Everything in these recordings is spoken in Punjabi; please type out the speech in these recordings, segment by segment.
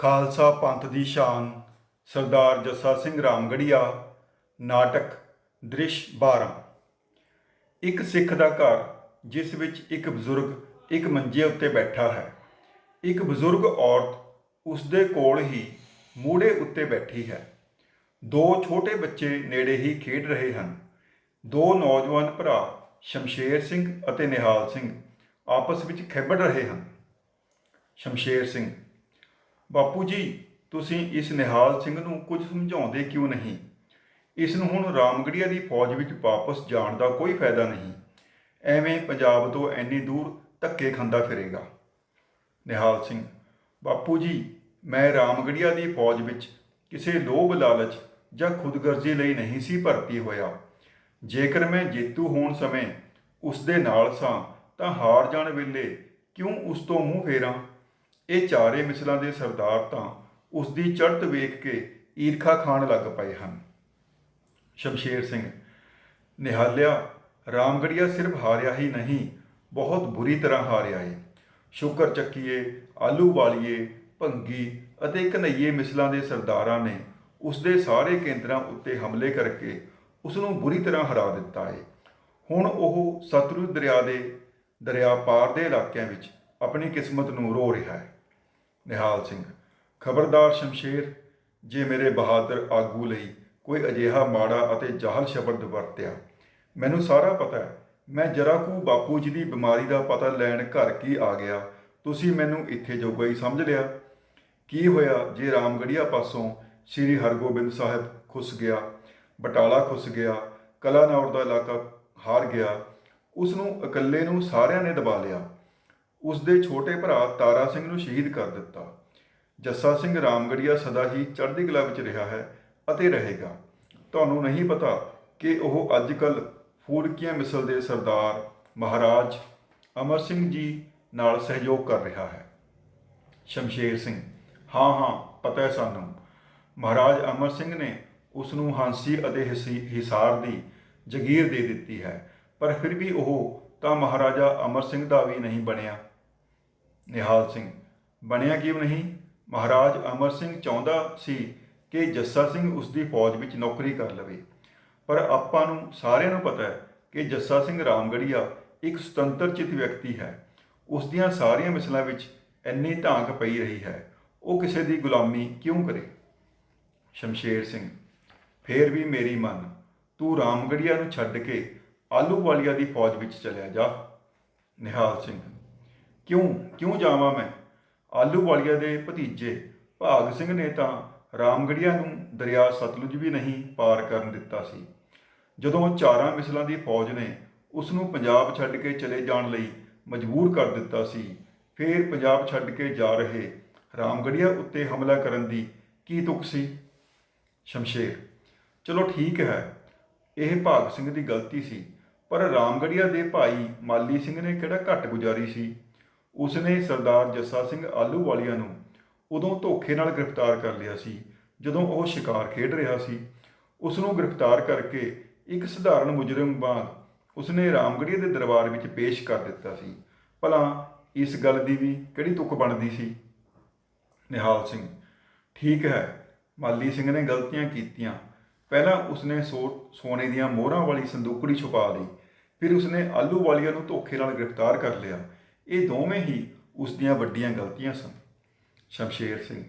ਖਾਲਸਾ ਪੰਥ ਦੀ ਸ਼ਾਨ, ਸਰਦਾਰ ਜੱਸਾ ਸਿੰਘ ਰਾਮਗੜੀਆ, ਨਾਟਕ ਦ੍ਰਿਸ਼ 12 ਇੱਕ ਸਿੱਖ ਦਾ ਘਰ, ਜਿਸ ਵਿੱਚ ਇੱਕ ਬਜ਼ੁਰਗ, ਇੱਕ ਮੰਜੇ ਉੱਤੇ ਬੈਠਾ ਹੈ। ਇੱਕ ਬਜ਼ੁਰਗ ਔਰਤ ਉਸ ਦੇ ਕੋਲ ਹੀ ਮੂੜੇ ਉੱਤੇ ਬੈਠੀ ਹੈ। ਦੋ ਛੋਟੇ ਬੱਚੇ ਨੇੜੇ ਹੀ ਖੇਡ ਰਹੇ ਹਨ। ਦੋ ਨੌਜਵਾਨ ਭਰਾ, ਸ਼ਮਸ਼ੇਰ ਸਿੰਘ ਅਤੇ ਨਿਹਾਲ ਸਿੰਘ, ਆਪਸ ਵਿੱਚ ਖੇਡ ਰਹੇ ਹਨ। ਸ਼ਮਸ਼ੇਰ ਸਿੰਘ ਬਾਪੂ ਜੀ, ਤੁਸੀਂ ਇਸ ਨਿਹਾਲ ਸਿੰਘ ਨੂੰ ਕੁਝ ਸਮਝਾਉਂਦੇ ਕਿਉਂ ਨਹੀਂ? ਇਸ ਨੂੰ ਹੁਣ ਰਾਮਗੜੀਆ ਦੀ ਫੌਜ ਵਿੱਚ ਵਾਪਸ ਜਾਣ ਦਾ ਕੋਈ ਫਾਇਦਾ ਨਹੀਂ। ਐਵੇਂ ਪੰਜਾਬ ਤੋਂ ਐਨੀ ਦੂਰ ਧੱਕੇ ਖਾਂਦਾ ਫਿਰੇਗਾ। ਨਿਹਾਲ ਸਿੰਘ, ਬਾਪੂ ਜੀ, ਮੈਂ ਰਾਮਗੜੀਆ ਦੀ ਫੌਜ ਵਿੱਚ ਕਿਸੇ ਲੋਭ ਲਾਲਚ ਜਾਂ ਖੁਦਗਰਜ਼ੀ ਲਈ ਨਹੀਂ ਸੀ ਭਰਤੀ ਹੋਇਆ। ਜੇਕਰ ਮੈਂ ਜੇਤੂ ਹੋਣ ਸਮੇਂ ਉਸ ਦੇ ਨਾਲ ਸਾਂ, ਤਾਂ ਹਾਰ ਜਾਣ ਵੇਲੇ ਕਿਉਂ ਉਸ ਤੋਂ ਮੂੰਹ ਫੇਰਾਂ? ਇਹ ਚਾਰੇ ਮਿਸਲਾਂ ਦੇ ਸਰਦਾਰ ਤਾਂ ਉਸ ਦੀ ਚੜ੍ਹਤ ਵੇਖ ਕੇ ਈਰਖਾ ਖਾਣ ਲੱਗ ਪਏ ਹਨ। ਸ਼ਮਸ਼ੇਰ ਸਿੰਘ, ਨਿਹਾਲਿਆ ਰਾਮਗੜੀਆ ਸਿਰਫ ਹਾਰਿਆ ਹੀ ਨਹੀਂ, ਬਹੁਤ ਬੁਰੀ ਤਰ੍ਹਾਂ ਹਾਰਿਆ ਏ। ਸ਼ੁਕਰ ਚੱਕੀਏ, ਆਲੂ ਵਾਲੀਏ, ਭੰਗੀ ਅਤੇ ਕਨਈਏ ਮਿਸਲਾਂ ਦੇ ਸਰਦਾਰਾਂ ਨੇ ਉਸ ਦੇ ਸਾਰੇ ਕੇਂਦਰਾਂ ਉੱਤੇ ਹਮਲੇ ਕਰਕੇ ਉਸ ਨੂੰ ਬੁਰੀ ਤਰ੍ਹਾਂ ਹਰਾ ਦਿੱਤਾ ਏ। ਹੁਣ ਉਹ ਸਤਲੁਜ ਦਰਿਆ ਦੇ, ਦਰਿਆ ਪਾਰ ਦੇ ਇਲਾਕਿਆਂ ਵਿੱਚ ਆਪਣੀ ਕਿਸਮਤ ਨੂੰ ਰੋ ਰਿਹਾ ਹੈ ਨਿਹਾਲ ਸਿੰਘ। ਖਬਰਦਾਰ ਸ਼ਮਸ਼ੇਰ, ਜੇ ਮੇਰੇ ਬਹਾਦਰ ਆਗੂ ਲਈ ਕੋਈ ਅਜਿਹਾ ਮਾੜਾ ਅਤੇ ਜਾਹਲ ਸ਼ਬਦ ਵਰਤਿਆ, ਮੈਨੂੰ ਸਾਰਾ ਪਤਾ ਹੈ। ਮੈਂ ਜਰਾ ਕੁ ਬਾਪੂ ਜੀ ਦੀ ਬਿਮਾਰੀ ਦਾ ਪਤਾ ਲੈਣ ਘਰ ਕੀ ਆ ਗਿਆ, ਤੁਸੀਂ ਮੈਨੂੰ ਇੱਥੇ ਜੋਗਾ ਹੀ ਸਮਝ ਲਿਆ? ਕੀ ਹੋਇਆ ਜੇ ਰਾਮਗੜੀਆ ਪਾਸੋਂ ਸ੍ਰੀ ਹਰਗੋਬਿੰਦ ਸਾਹਿਬ ਖੁੱਸ ਗਿਆ, ਬਟਾਲਾ ਖੁੱਸ ਗਿਆ, ਕਲਾਨੌਰ ਦਾ ਇਲਾਕਾ ਹਾਰ ਗਿਆ ਉਸ ਨੂੰ ਇਕੱਲੇ ਨੂੰ ਸਾਰਿਆਂ ਨੇ ਦਬਾ ਲਿਆ? ਉਸ ਦੇ ਛੋਟੇ ਭਰਾ ਤਾਰਾ ਸਿੰਘ ਨੂੰ ਸ਼ਹੀਦ ਕਰ ਦਿੱਤਾ। ਜੱਸਾ ਸਿੰਘ ਰਾਮਗੜੀਆ ਸਦਾ ਹੀ ਚੜ੍ਹਦੀ ਕਲਾ ਵਿੱਚ ਰਿਹਾ ਹੈ ਅਤੇ ਰਹੇਗਾ। ਤੁਹਾਨੂੰ ਨਹੀਂ ਪਤਾ ਕਿ ਉਹ ਅੱਜਕੱਲ ਫੂਲਕੀਆਂ ਮਿਸਲ ਦੇ ਸਰਦਾਰ, ਮਹਾਰਾਜ ਅਮਰ ਸਿੰਘ ਜੀ ਨਾਲ ਸਹਿਯੋਗ ਕਰ ਰਿਹਾ ਹੈ। ਸ਼ਮਸ਼ੇਰ ਸਿੰਘ, ਹਾਂ ਹਾਂ, ਪਤਾ ਹੈ ਸਾਨੂੰ। ਮਹਾਰਾਜ ਅਮਰ ਸਿੰਘ ਨੇ ਉਸ ਨੂੰ ਹਾਂਸੀ ਅਤੇ ਹਿਸੀ- ਹਿਸਾਰ ਦੀ ਜਗੀਰ ਦੇ ਦਿੱਤੀ ਹੈ, ਪਰ ਫਿਰ ਵੀ ਉਹ ਤਾਂ ਮਹਾਰਾਜਾ ਅਮਰ ਸਿੰਘ ਦਾ ਵੀ ਨਹੀਂ ਬਣਿਆ। ਨਿਹਾਲ ਸਿੰਘ। ਬਣਿਆ ਕਿਉਂ ਨਹੀਂ? ਮਹਾਰਾਜ ਅਮਰ ਸਿੰਘ ਚਾਹੁੰਦਾ ਸੀ ਕਿ ਜੱਸਾ ਸਿੰਘ ਉਸ ਦੀ ਫੌਜ ਵਿੱਚ ਨੌਕਰੀ ਕਰ ਲਵੇ। ਪਰ ਆਪਾਂ ਨੂੰ ਸਾਰਿਆਂ ਨੂੰ ਪਤਾ ਹੈ ਕਿ ਜੱਸਾ ਸਿੰਘ ਰਾਮਗੜੀਆ ਇੱਕ ਸੁਤੰਤਰ ਚਿਤ ਵਿਅਕਤੀ ਹੈ। ਉਸ ਦੀਆਂ ਸਾਰੀਆਂ ਮਿਸਲਾਂ ਵਿੱਚ ਇੰਨੀ ਧਾਂਕ ਪਈ ਰਹੀ ਹੈ। ਉਹ ਕਿਸੇ ਦੀ ਗੁਲਾਮੀ ਕਿਉਂ ਕਰੇ? ਸ਼ਮਸ਼ੇਰ ਸਿੰਘ, ਫੇਰ ਵੀ ਮੇਰੀ ਮਨ, ਤੂੰ ਰਾਮਗੜੀਆ ਨੂੰ ਛੱਡ ਕੇ ਆਲੂ ਵਾਲੀਆ ਦੀ ਫੌਜ ਵਿੱਚ ਚਲਿਆ ਜਾ। ਨਿਹਾਲ ਸਿੰਘ ਕਿਉਂ ਕਿਉਂ ਜਾਵਾਂ ਮੈਂ? ਆਲੂ ਵਾਲੀਆ ਦੇ ਭਤੀਜੇ ਭਾਗ ਸਿੰਘ ਨੇ ਤਾਂ ਰਾਮਗੜੀਆ ਨੂੰ ਦਰਿਆ ਸਤਲੁਜ ਵੀ ਨਹੀਂ ਪਾਰ ਕਰਨ ਦਿੱਤਾ ਸੀ। ਜਦੋਂ ਚਾਰਾਂ ਮਿਸਲਾਂ ਦੀ ਫੌਜ ਨੇ ਉਸ ਨੂੰ ਪੰਜਾਬ ਛੱਡ ਕੇ ਚਲੇ ਜਾਣ ਲਈ ਮਜਬੂਰ ਕਰ ਦਿੱਤਾ ਸੀ, ਫਿਰ ਪੰਜਾਬ ਛੱਡ ਕੇ ਜਾ ਰਹੇ ਰਾਮਗੜੀਆ ਉੱਤੇ ਹਮਲਾ ਕਰਨ ਦੀ ਕੀ ਤੁਕ ਸੀ? ਸ਼ਮਸ਼ੇਰ, ਚਲੋ ਠੀਕ ਹੈ, ਇਹ ਭਾਗ ਸਿੰਘ ਦੀ ਗਲਤੀ ਸੀ, ਪਰ ਰਾਮਗੜੀਆ ਦੇ ਭਾਈ ਮਾਲੀ ਸਿੰਘ ਨੇ ਕਿਹੜਾ ਘੱਟ ਗੁਜ਼ਾਰੀ ਸੀ? ਉਸਨੇ ਸਰਦਾਰ ਜੱਸਾ ਸਿੰਘ ਆਲੂ ਵਾਲੀਆ ਨੂੰ ਉਦੋਂ ਧੋਖੇ ਨਾਲ ਗ੍ਰਿਫਤਾਰ ਕਰ ਲਿਆ ਸੀ, ਜਦੋਂ ਉਹ ਸ਼ਿਕਾਰ ਖੇਡ ਰਿਹਾ ਸੀ। ਉਸ ਨੂੰ ਗ੍ਰਿਫਤਾਰ ਕਰਕੇ ਇੱਕ ਸਧਾਰਨ ਮੁਜਰਮ ਵਾਂਗ ਉਸਨੇ ਰਾਮਗੜੀਆ ਦੇ ਦਰਬਾਰ ਵਿੱਚ ਪੇਸ਼ ਕਰ ਦਿੱਤਾ ਸੀ। ਭਲਾ ਇਸ ਗੱਲ ਦੀ ਵੀ ਕਿਹੜੀ ਤੁਕ ਬਣਦੀ ਸੀ? ਨਿਹਾਲ ਸਿੰਘ, ਠੀਕ ਹੈ, ਮਾਲੀ ਸਿੰਘ ਨੇ ਗਲਤੀਆਂ ਕੀਤੀਆਂ। ਪਹਿਲਾਂ ਉਸਨੇ ਸੋ- ਸੋਨੇ ਦੀਆਂ ਮੋਹਰਾਂ ਵਾਲੀ ਸੰਦੂਕੜੀ ਛੁਪਾ ਲਈ, ਫਿਰ ਉਸਨੇ ਆਲੂ ਵਾਲੀਆ ਨੂੰ ਧੋਖੇ ਨਾਲ ਗ੍ਰਿਫਤਾਰ ਕਰ ਲਿਆ। ਇਹ ਦੋਵੇਂ ਹੀ ਉਸ ਦੀਆਂ ਵੱਡੀਆਂ ਗਲਤੀਆਂ ਸਨ। ਸ਼ਮਸ਼ੇਰ ਸਿੰਘ,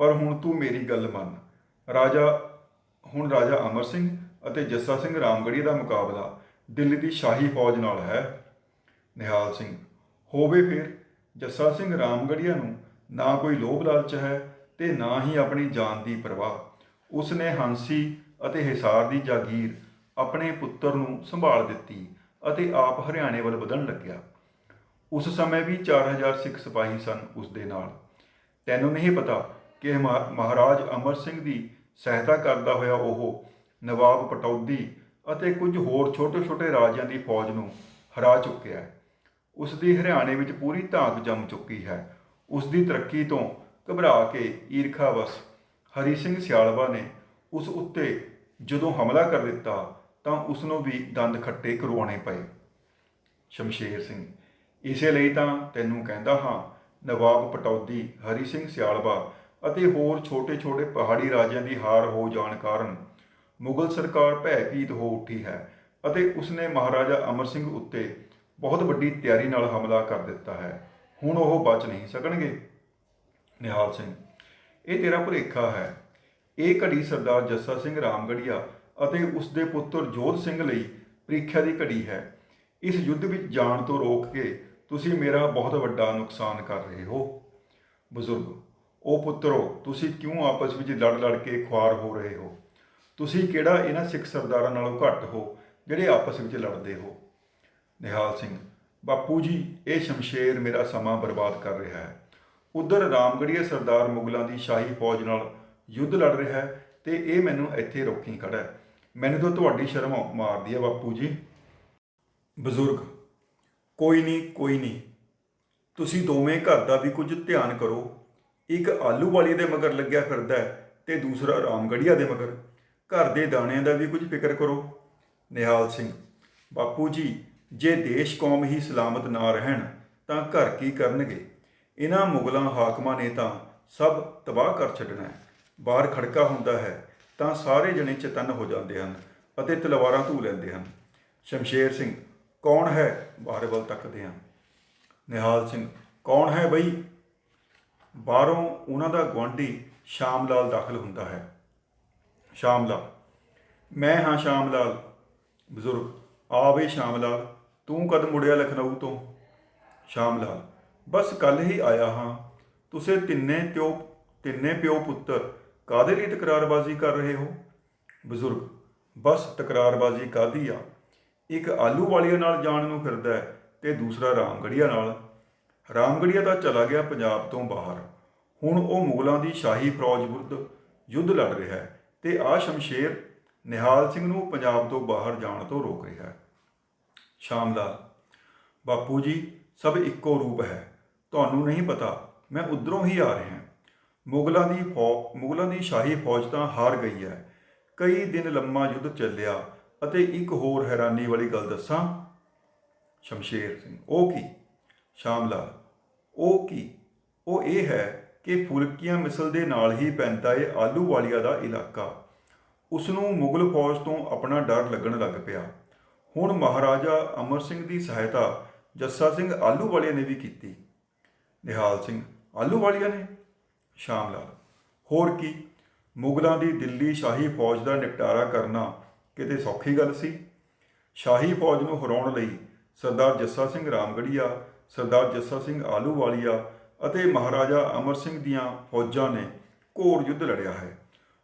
ਪਰ ਹੁਣ ਤੂੰ ਮੇਰੀ ਗੱਲ ਮੰਨ। ਰਾਜਾ, ਹੁਣ ਰਾਜਾ ਅਮਰ ਸਿੰਘ ਅਤੇ ਜੱਸਾ ਸਿੰਘ ਰਾਮਗੜੀਆ ਦਾ ਮੁਕਾਬਲਾ ਦਿੱਲੀ ਦੀ ਸ਼ਾਹੀ ਫੌਜ ਨਾਲ ਹੈ। ਨਿਹਾਲ ਸਿੰਘ, ਹੋਵੇ ਫਿਰ ਜੱਸਾ ਸਿੰਘ ਰਾਮਗੜੀਆ ਨੂੰ ਨਾ ਕੋਈ ਲੋਭ ਲਾਲਚ ਹੈ ਤੇ ਨਾ ਹੀ ਆਪਣੀ ਜਾਨ ਦੀ ਪਰਵਾਹ। ਉਸਨੇ ਹਾਂਸੀ ਅਤੇ ਹਿਸਾਰ ਦੀ ਜਾਗੀਰ ਆਪਣੇ ਪੁੱਤਰ ਨੂੰ ਸੰਭਾਲ ਦਿੱਤੀ ਅਤੇ ਆਪ ਹਰਿਆਣੇ ਵੱਲ ਵਧਣ ਲੱਗਿਆ। ਉਸ ਸਮੇਂ ਵੀ 4000 ਸਿੱਖ ਸਿਪਾਹੀ ਸਨ ਉਸ ਦੇ ਨਾਲ। ਤੈਨੂੰ ਨਹੀਂ ਪਤਾ ਕਿ ਮਹਾਰਾਜ ਅਮਰ ਸਿੰਘ ਦੀ ਸਹਾਇਤਾ ਕਰਦਾ ਹੋਇਆ ਉਹ ਨਵਾਬ ਪਟੌਦੀ ਅਤੇ ਕੁਝ ਹੋਰ ਛੋਟੇ-ਛੋਟੇ ਰਾਜਿਆਂ ਦੀ ਫੌਜ ਨੂੰ ਹਰਾ ਚੁੱਕਿਆ ਹੈ। ਉਸ ਦੀ ਹਰਿਆਣੇ ਵਿੱਚ ਪੂਰੀ ਧਾਕ ਜੰਮ ਚੁੱਕੀ ਹੈ। ਉਸ ਦੀ ਤਰੱਕੀ ਤੋਂ ਘਬਰਾ ਕੇ ਈਰਖਾਵਸ ਹਰੀ ਸਿੰਘ ਸਿਆਲਵਾ ਨੇ ਉਸ ਉੱਤੇ ਜਦੋਂ ਹਮਲਾ ਕਰ ਦਿੱਤਾ ਤਾਂ ਉਸ ਨੂੰ ਵੀ ਦੰਦ ਖੱਟੇ ਕਰਵਾਉਣੇ ਪਏ। ਸ਼ਮਸ਼ੇਰ ਸਿੰਘ ਇਸੇ ਲਈ ਤਾਂ ਤੈਨੂੰ ਕਹਿੰਦਾ ਹਾਂ, ਨਵਾਬ ਪਟੌਦੀ, ਹਰੀ ਸਿੰਘ ਸਿਆਲਵਾ ਅਤੇ ਹੋਰ ਛੋਟੇ-ਛੋਟੇ ਪਹਾੜੀ ਰਾਜਿਆਂ ਦੀ ਹਾਰ ਹੋ ਜਾਣ ਕਾਰਨ ਮੁਗਲ ਸਰਕਾਰ ਭੈਭੀਤ ਹੋ ਉੱਠੀ ਹੈ ਅਤੇ ਉਸਨੇ ਮਹਾਰਾਜਾ ਅਮਰ ਸਿੰਘ ਉੱਤੇ ਬਹੁਤ ਵੱਡੀ ਤਿਆਰੀ ਨਾਲ ਹਮਲਾ ਕਰ ਦਿੱਤਾ ਹੈ। ਹੁਣ ਉਹ ਬਚ ਨਹੀਂ ਸਕਣਗੇ। ਨਿਹਾਲ ਸਿੰਘ, ਇਹ ਤੇਰਾ ਭੁਲੇਖਾ ਹੈ। ਇਹ ਘੜੀ ਸਰਦਾਰ ਜੱਸਾ ਸਿੰਘ ਰਾਮਗੜੀਆ ਅਤੇ ਉਸ ਦੇ ਪੁੱਤਰ ਜੋਧ ਸਿੰਘ ਲਈ ਪ੍ਰੀਖਿਆ ਦੀ ਘੜੀ ਹੈ। ਇਸ ਯੁੱਧ ਵਿੱਚ ਜਾਣ ਤੋਂ ਰੋਕ ਕੇ ਤੁਸੀਂ ਮੇਰਾ ਬਹੁਤ ਵੱਡਾ ਨੁਕਸਾਨ ਕਰ ਰਹੇ ਹੋ। ਬਜ਼ੁਰਗ, ਉਹ ਪੁੱਤਰੋ, ਤੁਸੀਂ ਕਿਉਂ ਆਪਸ ਵਿੱਚ ਲੜ ਲੜ ਕੇ ਖੁਆਰ ਹੋ ਰਹੇ ਹੋ? ਤੁਸੀਂ ਕਿਹੜਾ ਇਹਨਾਂ ਸਿੱਖ ਸਰਦਾਰਾਂ ਨਾਲੋਂ ਘੱਟ ਹੋ, ਜਿਹੜੇ ਆਪਸ ਵਿੱਚ ਲੜਦੇ ਹੋ? ਨਿਹਾਲ ਸਿੰਘ, ਬਾਪੂ ਜੀ, ਇਹ ਸ਼ਮਸ਼ੇਰ ਮੇਰਾ ਸਮਾਂ ਬਰਬਾਦ ਕਰ ਰਿਹਾ ਹੈ। ਉਧਰ ਰਾਮਗੜੀਆ ਸਰਦਾਰ ਮੁਗਲਾਂ ਦੀ ਸ਼ਾਹੀ ਫੌਜ ਨਾਲ ਯੁੱਧ ਲੜ ਰਿਹਾ ਹੈ ਤੇ ਇਹ ਮੈਨੂੰ ਇੱਥੇ ਰੋਕੀ ਖੜਾ ਹੈ। ਮੈਨੂੰ ਤਾਂ ਤੁਹਾਡੀ ਸ਼ਰਮ ਮਾਰਦੀ ਹੈ, ਬਾਪੂ ਜੀ। ਬਜ਼ੁਰਗ ਕੋਈ ਨਹੀਂ ਕੋਈ ਨਹੀਂ। ਤੁਸੀਂ ਦੋਵੇਂ ਘਰ ਦਾ ਵੀ ਕੁਝ ਧਿਆਨ ਕਰੋ। ਇੱਕ ਆਲੂ ਵਾਲੀ ਦੇ ਮਗਰ ਲੱਗਿਆ ਫਿਰਦਾ ਹੈ ਤੇ ਦੂਸਰਾ ਰਾਮਗੜੀਆ ਦੇ ਮਗਰ। ਘਰ ਦੇ ਦਾਣਿਆਂ ਦਾ ਵੀ ਕੁਝ ਫਿਕਰ ਕਰੋ। ਨਿਹਾਲ ਸਿੰਘ, ਬਾਪੂ ਜੀ, ਜੇ ਦੇਸ਼ ਕੌਮ ਹੀ ਸਲਾਮਤ ਨਾ ਰਹਿਣ, ਤਾਂ ਘਰ ਕੀ ਕਰਨਗੇ? ਇਹਨਾਂ ਮੁਗਲਾਂ ਹਾਕਮਾਂ ਨੇ ਤਾਂ ਸਭ ਤਬਾਹ ਕਰ ਛੱਡਣਾ ਹੈ। ਬਾਹਰ ਖੜਕਾ ਹੁੰਦਾ ਹੈ, ਤਾਂ ਸਾਰੇ ਜਣੇ ਚਤਨ ਹੋ ਜਾਂਦੇ ਹਨ ਅਤੇ ਤਲਵਾਰਾਂ ਧੂ ਲੈਂਦੇ ਹਨ। ਸ਼ਮਸ਼ੇਰ ਸਿੰਘ ਕੌਣ ਹੈ? ਬਾਹਰ ਵੱਲ ਤੱਕਦੇ ਹਨ ਨਿਹਾਲ ਸਿੰਘ, ਕੌਣ ਹੈ ਬਈ? ਬਾਹਰੋਂ ਉਹਨਾਂ ਦਾ ਗੁਆਂਢੀ ਸ਼ਾਮ ਲਾਲ ਦਾਖਲ ਹੁੰਦਾ ਹੈ। ਸ਼ਾਮ ਲਾਲ ਮੈਂ ਹਾਂ ਸ਼ਾਮ ਲਾਲ ਬਜ਼ੁਰਗ ਆ ਬਈ ਸ਼ਾਮ ਲਾਲ ਤੂੰ ਕਦ ਮੁੜਿਆ ਲਖਨਊ ਤੋਂ? ਸ਼ਾਮ ਲਾਲ ਬਸ ਕੱਲ ਹੀ ਆਇਆ ਹਾਂ। ਤੁਸੀਂ ਤਿੰਨੇ ਪਿਓ ਤਿੰਨੇ ਪਿਓ ਪੁੱਤਰ ਕਾਦੇ ਲਈ ਤਕਰਾਰਬਾਜ਼ੀ ਕਰ ਰਹੇ ਹੋ? ਬਜ਼ੁਰਗ, ਬਸ ਤਕਰਾਰਬਾਜ਼ੀ ਕਾਦੀ ਆ? ਇੱਕ ਆਲੂ ਵਾਲੀਆਂ ਨਾਲ ਜਾਣ ਨੂੰ ਫਿਰਦਾ ਹੈ ਤੇ ਦੂਸਰਾ ਰਾਮਗੜੀਆ ਨਾਲ। ਰਾਮਗੜੀਆ ਦਾ ਚਲਾ ਗਿਆ ਪੰਜਾਬ ਤੋਂ ਬਾਹਰ। ਹੁਣ ਉਹ ਮੁਗਲਾਂ ਦੀ ਸ਼ਾਹੀ ਫੌਜ ਵਿਰੁੱਧ ਯੁੱਧ ਲੜ ਰਿਹਾ ਹੈ ਤੇ ਆ ਸ਼ਮਸ਼ੇਰ ਨਿਹਾਲ ਸਿੰਘ ਨੂੰ ਪੰਜਾਬ ਤੋਂ ਬਾਹਰ ਜਾਣ ਤੋਂ ਰੋਕ ਰਿਹਾ ਹੈ। ਸ਼ਾਮਲਾਲ ਬਾਪੂ ਜੀ, ਸਭ ਇੱਕੋ ਰੂਪ ਹੈ। ਤੁਹਾਨੂੰ ਨਹੀਂ ਪਤਾ, ਮੈਂ ਉਧਰੋਂ ਹੀ ਆ ਰਿਹਾ ਮੁਗਲਾਂ ਦੀ ਫੌਜ ਮੁਗਲਾਂ ਦੀ ਸ਼ਾਹੀ ਫੌਜ ਤਾਂ ਹਾਰ ਗਈ ਹੈ। ਕਈ ਦਿਨ ਲੰਮਾ ਯੁੱਧ ਚੱਲਿਆ ਅਤੇ ਇੱਕ ਹੋਰ ਹੈਰਾਨੀ ਵਾਲੀ ਗੱਲ ਦੱਸਾਂ। ਸ਼ਮਸ਼ੇਰ ਸਿੰਘ, ਉਹ ਕੀ? ਸ਼ਾਮਲਾਲ, ਉਹ ਕੀ? ਉਹ ਇਹ ਹੈ ਕਿ ਫੁਲਕੀਆਂ ਮਿਸਲ ਦੇ ਨਾਲ ਹੀ ਪੈਂਦਾ ਏ ਆਲੂ ਵਾਲੀਆ ਦਾ ਇਲਾਕਾ। ਉਸ ਨੂੰ ਮੁਗਲ ਫੌਜ ਤੋਂ ਆਪਣਾ ਡਰ ਲੱਗਣ ਲੱਗ ਪਿਆ। ਹੁਣ ਮਹਾਰਾਜਾ ਅਮਰ ਸਿੰਘ ਦੀ ਸਹਾਇਤਾ ਜੱਸਾ ਸਿੰਘ ਆਲੂ ਵਾਲੀਆ ਨੇ ਵੀ ਕੀਤੀ। ਨਿਹਾਲ ਸਿੰਘ, ਆਲੂ ਵਾਲੀਆ ਨੇ? ਸ਼ਾਮ ਲਾਲ ਹੋਰ ਕੀ? ਮੁਗਲਾਂ ਦੀ ਦਿੱਲੀ ਸ਼ਾਹੀ ਫੌਜ ਦਾ ਨਿਪਟਾਰਾ ਕਰਨਾ ਕਿਤੇ ਸੌਖੀ ਗੱਲ ਸੀ। ਸ਼ਾਹੀ ਫੌਜ ਨੂੰ ਹਰਾਉਣ ਲਈ ਸਰਦਾਰ ਜੱਸਾ ਸਿੰਘ ਰਾਮਗੜੀਆ, ਸਰਦਾਰ ਜੱਸਾ ਸਿੰਘ ਆਲੂਵਾਲੀਆ ਅਤੇ ਮਹਾਰਾਜਾ ਅਮਰ ਸਿੰਘ ਦੀਆਂ ਫੌਜਾਂ ਨੇ ਘੋਰ ਯੁੱਧ ਲੜਿਆ ਹੈ।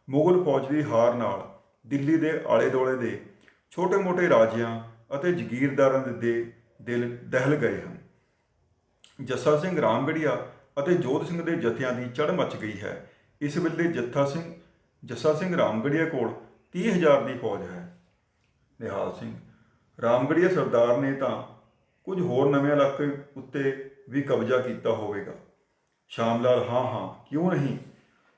ਮੁਗਲ ਫੌਜ ਦੀ ਹਾਰ ਨਾਲ ਦਿੱਲੀ ਦੇ ਆਲੇ-ਦੁਆਲੇ ਦੇ ਛੋਟੇ-ਮੋਟੇ ਰਾਜਿਆਂ ਅਤੇ ਜ਼ਗੀਰਦਾਰਾਂ ਦੇ ਦਿਲ ਦਹਿਲ ਗਏ ਹਨ। ਜੱਸਾ ਸਿੰਘ ਰਾਮਗੜੀਆ ਅਤੇ ਜੋਧ ਸਿੰਘ ਦੇ ਜਥਿਆਂ ਦੀ ਚੜ੍ਹ ਮਚ ਗਈ ਹੈ। ਇਸ ਵੇਲੇ ਜੱਥਾ ਸਿੰਘ, ਜੱਸਾ ਸਿੰਘ ਰਾਮਗੜੀਆ ਕੋਲ 30000 ਦੀ ਫੌਜ ਹੈ। ਨਿਹਾਲ ਸਿੰਘ ਰਾਮਗੜੀਆ ਸਰਦਾਰ ਨੇ ਤਾਂ ਕੁਝ ਹੋਰ ਨਵੇਂ ਇਲਾਕੇ ਉੱਤੇ ਵੀ ਕਬਜ਼ਾ ਕੀਤਾ ਹੋਵੇਗਾ। ਸ਼ਾਮਲਾਲ, ਹਾਂ ਹਾਂ, ਕਿਉਂ ਨਹੀਂ?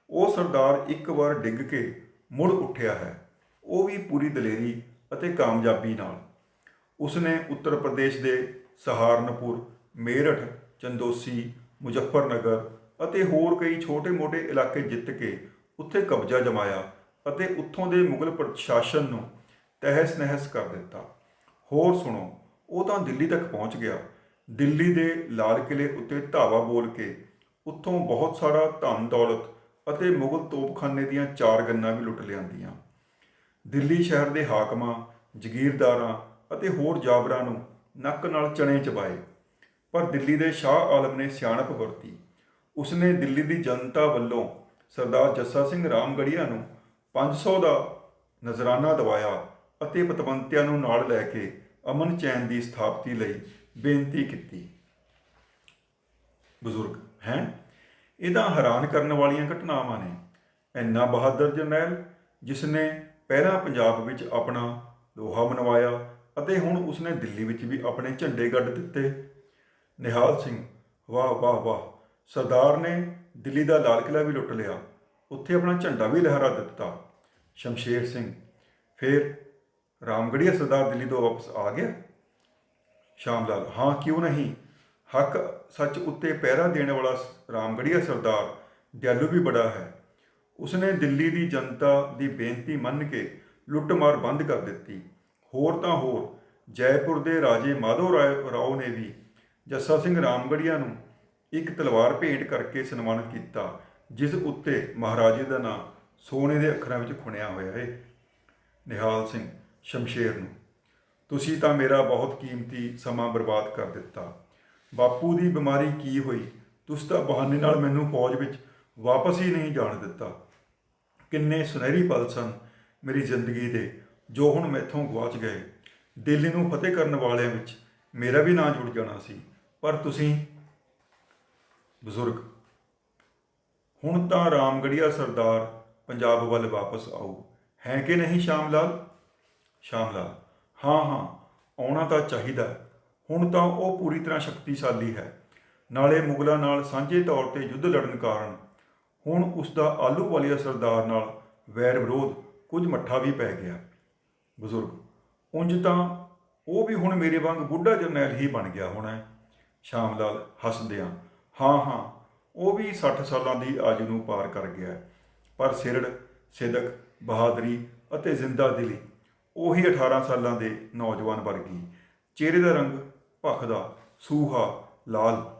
ਉਹ ਸਰਦਾਰ ਇੱਕ ਵਾਰ ਡਿੱਗ ਕੇ ਮੁੜ ਉੱਠਿਆ ਹੈ। ਉਹ ਵੀ ਪੂਰੀ ਦਲੇਰੀ ਅਤੇ ਕਾਮਯਾਬੀ ਨਾਲ। ਉਸਨੇ ਉੱਤਰ ਪ੍ਰਦੇਸ਼ ਦੇ ਸਹਾਰਨਪੁਰ, ਮੇਰਠ, ਚੰਦੋਸੀ, ਮੁਜ਼ੱਫਰਨਗਰ ਅਤੇ ਹੋਰ ਕਈ ਛੋਟੇ-ਮੋਟੇ ਇਲਾਕੇ ਜਿੱਤ ਕੇ ਉੱਥੇ ਕਬਜ਼ਾ ਜਮਾਇਆ। ਅਤੇ ਉੱਥੋਂ ਦੇ ਮੁਗਲ ਪ੍ਰਸ਼ਾਸਨ ਨੂੰ ਤਹਿਸ-ਨਹਿਸ ਕਰ ਦਿੱਤਾ। ਹੋਰ ਸੁਣੋ, ਉਹ ਤਾਂ ਦਿੱਲੀ ਤੱਕ ਪਹੁੰਚ ਗਿਆ। ਦਿੱਲੀ ਦੇ ਲਾਲ ਕਿਲੇ ਉੱਤੇ ਧਾਵਾ ਬੋਲ ਕੇ ਉੱਥੋਂ ਬਹੁਤ ਸਾਰਾ ਧਨ ਦੌਲਤ ਅਤੇ ਮੁਗਲ ਤੋਪਖਾਨੇ ਦੀਆਂ ਚਾਰ ਗੰਨਾਂ ਵੀ ਲੁੱਟ ਲਿਆਂਦੀਆਂ। ਦਿੱਲੀ ਸ਼ਹਿਰ ਦੇ ਹਾਕਮਾਂ, ਜ਼ਗੀਰਦਾਰਾਂ ਅਤੇ ਹੋਰ ਜਾਬਰਾਂ ਨੂੰ ਨੱਕ ਨਾਲ ਚਣੇ ਚਬਾਏ। ਪਰ ਦਿੱਲੀ ਦੇ ਸ਼ਾਹ ਆਲਮ ਨੇ ਸਿਆਣਪ ਵਰਤੀ। ਉਸਨੇ ਦਿੱਲੀ ਦੀ ਜਨਤਾ ਵੱਲੋਂ ਸਰਦਾਰ ਜੱਸਾ ਸਿੰਘ ਰਾਮਗੜੀਆ ਨੂੰ 500 ਦਾ ਨਜ਼ਰਾਨਾ ਦਵਾਇਆ ਅਤੇ ਪਤਵੰਤਿਆਂ ਨੂੰ ਨਾਲ ਲੈ ਕੇ ਅਮਨ ਚੈਨ ਦੀ ਸਥਾਪਤੀ ਲਈ ਬੇਨਤੀ ਕੀਤੀ। ਬਜ਼ੁਰਗ, ਹੈ? ਇਹਦਾ ਹੈਰਾਨ ਕਰਨ ਵਾਲੀਆਂ ਘਟਨਾਵਾਂ ਨੇ। ਇੰਨਾ ਬਹਾਦਰ ਜਰਨੈਲ ਜਿਸ ਨੇ ਪਹਿਲਾਂ ਪੰਜਾਬ ਵਿੱਚ ਆਪਣਾ ਲੋਹਾ ਮਨਵਾਇਆ ਅਤੇ ਹੁਣ ਉਸਨੇ ਦਿੱਲੀ ਵਿੱਚ ਵੀ ਆਪਣੇ ਝੰਡੇ ਗੱਡ ਦਿੱਤੇ। ਨਿਹਾਲ ਸਿੰਘ, ਵਾਹ ਵਾਹ ਵਾਹ, ਸਰਦਾਰ ਨੇ ਦਿੱਲੀ ਦਾ ਲਾਲ ਕਿਲਾ ਵੀ ਲੁੱਟ ਲਿਆ। ਉੱਥੇ ਆਪਣਾ ਝੰਡਾ ਵੀ ਲਹਿਰਾ ਦਿੱਤਾ। ਸ਼ਮਸ਼ੇਰ ਸਿੰਘ। ਫਿਰ ਰਾਮਗੜੀਆ ਸਰਦਾਰ ਦਿੱਲੀ ਤੋਂ ਵਾਪਸ ਆ ਗਿਆ। ਸ਼ਾਮ ਲਾਲ, ਹਾਂ, ਕਿਉਂ ਨਹੀਂ? ਹੱਕ ਸੱਚ ਉੱਤੇ ਪਹਿਰਾ ਦੇਣ ਵਾਲਾ ਰਾਮਗੜੀਆ ਸਰਦਾਰ ਦਿਆਲੂ ਵੀ ਬੜਾ ਹੈ। ਉਸਨੇ ਦਿੱਲੀ ਦੀ ਜਨਤਾ ਦੀ ਬੇਨਤੀ ਮੰਨ ਕੇ ਲੁੱਟਮਾਰ ਬੰਦ ਕਰ ਦਿੱਤੀ। ਹੋਰ ਤਾਂ ਹੋਰ, ਜੈਪੁਰ ਦੇ ਰਾਜੇ ਮਾਧੋ ਰਾਏ ਰਾਓ ਨੇ ਵੀ ਜੱਸਾ ਸਿੰਘ ਰਾਮਗੜੀਆ ਨੂੰ ਇੱਕ ਤਲਵਾਰ ਭੇਟ ਕਰਕੇ ਸਨਮਾਨਿਤ ਕੀਤਾ, ਜਿਸ ਉੱਤੇ ਮਹਾਰਾਜੇ ਦਾ ਨਾਮ ਸੋਨੇ ਦੇ ਅੱਖਰਾਂ ਵਿੱਚ ਖੁਣਿਆ ਹੋਇਆ ਹੈ ਨਿਹਾਲ ਸਿੰਘ, ਸ਼ਮਸ਼ੇਰ ਨੂੰ। ਤੁਸੀਂ ਤਾਂ ਮੇਰਾ ਬਹੁਤ ਕੀਮਤੀ ਸਮਾਂ ਬਰਬਾਦ ਕਰ ਦਿੱਤਾ। ਬਾਪੂ ਦੀ ਬਿਮਾਰੀ ਕੀ ਹੋਈ? ਤੁਸੀਂ ਤਾਂ ਬਹਾਨੇ ਨਾਲ ਮੈਨੂੰ ਫੌਜ ਵਿੱਚ ਵਾਪਸ ਹੀ ਨਹੀਂ ਜਾਣ ਦਿੱਤਾ। ਕਿੰਨੇ ਸੁਨਹਿਰੀ ਪਲ ਸਨ ਮੇਰੀ ਜ਼ਿੰਦਗੀ ਦੇ, ਜੋ ਹੁਣ ਮੈਥੋਂ ਗਵਾਚ ਗਏ। ਦਿੱਲੀ ਨੂੰ ਫਤਿਹ ਕਰਨ ਵਾਲਿਆਂ ਵਿੱਚ ਮੇਰਾ ਵੀ ਨਾਂ ਜੁੜ ਜਾਣਾ ਸੀ। ਪਰ ਤੁਸੀਂ ਬਜ਼ੁਰਗ, ਹੁਣ ਤਾਂ ਰਾਮਗੜੀਆ ਸਰਦਾਰ ਪੰਜਾਬ ਵੱਲ ਵਾਪਸ ਆਓ। ਹੈ ਕਿ ਨਹੀਂ ਸ਼ਾਮ ਲਾਲ ਸ਼ਾਮ ਲਾਲ ਹਾਂ ਹਾਂ, ਆਉਣਾ ਤਾਂ ਚਾਹੀਦਾ। ਹੁਣ ਤਾਂ ਉਹ ਪੂਰੀ ਤਰ੍ਹਾਂ ਸ਼ਕਤੀਸ਼ਾਲੀ ਹੈ। ਨਾਲੇ ਮੁਗਲਾਂ ਨਾਲ ਸਾਂਝੇ ਤੌਰ ਤੇ ਯੁੱਧ ਲੜਨ ਕਾਰਨ ਹੁਣ ਉਸ ਦਾ ਆਲੂ ਵਾਲੀਆ ਸਰਦਾਰ ਨਾਲ ਵੈਰ ਵਿਰੋਧ ਕੁਝ ਮੱਠਾ ਵੀ ਪੈ ਗਿਆ। ਬਜ਼ੁਰਗ, ਉਂਝ ਤਾਂ ਉਹ ਵੀ ਹੁਣ ਮੇਰੇ ਵਾਂਗ ਬੁੱਢਾ ਜਰਨੈਲ ਹੀ ਬਣ ਗਿਆ ਹੋਣਾ ਸ਼ਾਮ ਲਾਲ ਹੱਸਦਿਆਂ, ਹਾਂ ਹਾਂ, ਉਹ ਵੀ 60 ਸਾਲਾਂ ਦੀ ਆਜ਼ ਨੂੰ ਪਾਰ ਕਰ ਗਿਆ ਪਰ ਸਿਰੜ, ਸਿਦਕ, ਬਹਾਦਰੀ ਅਤੇ ਜ਼ਿੰਦਾ ਦਿਲੀ ਉਹੀ 18 ਸਾਲਾਂ ਦੇ ਨੌਜਵਾਨ ਵਰਗੀ ਚਿਹਰੇ ਦਾ ਰੰਗ ਭਖਦਾ ਸੂਹਾ, ਲਾਲ